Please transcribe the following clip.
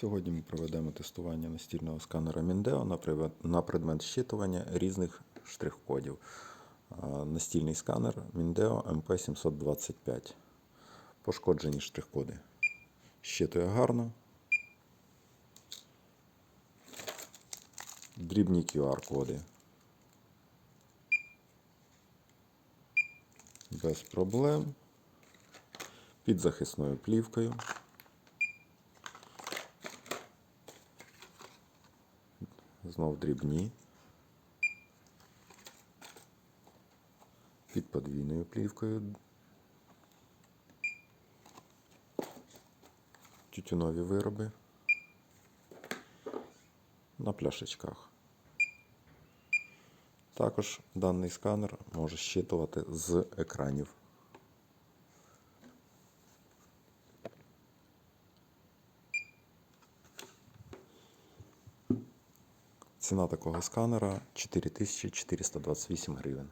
Сьогодні ми проведемо тестування настільного сканера Mindeo на предмет щитування різних штрих-кодів. Настільний сканер Mindeo MP725. Пошкоджені штрих-коди. Щитує гарно. Дрібні QR-коди. Без проблем. Під захисною плівкою. Знов дрібні. Під подвійною плівкою. Тютюнові вироби. На пляшечках. Також даний сканер може щитувати з екранів. Ціна такого сканера 4428 гривень.